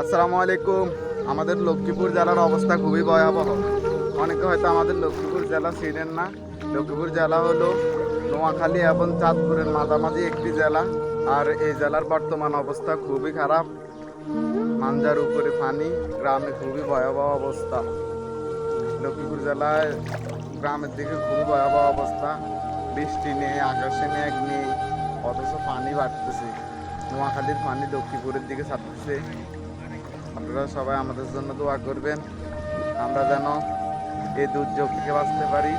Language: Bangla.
আসসালামু আলাইকুম। আমাদের লক্ষ্মীপুর জেলার অবস্থা খুবই ভয়াবহ। অনেকে হয়তো আমাদের লক্ষ্মীপুর জেলা চিনেন না। লক্ষ্মীপুর জেলা হলো নোয়াখালী এবং চাঁদপুরের মাঝামাঝি একটি জেলা। আর এই জেলার বর্তমান অবস্থা খুবই খারাপ। মাঞ্জার উপরে পানি, গ্রামে খুবই ভয়াবহ অবস্থা। লক্ষ্মীপুর জেলায় গ্রামের দিকে খুবই ভয়াবহ অবস্থা। বৃষ্টি নেই, আকাশে মেঘ নেই, অথচ পানি বাড়তেছে। নোয়াখালীর পানি লক্ষ্মীপুরের দিকে ছাড়তেছে। আপনারা সবাই আমাদের জন্য দোয়া করবেন। আমরা যেন এই দুর্যোগ থেকে বাঁচতে পারি।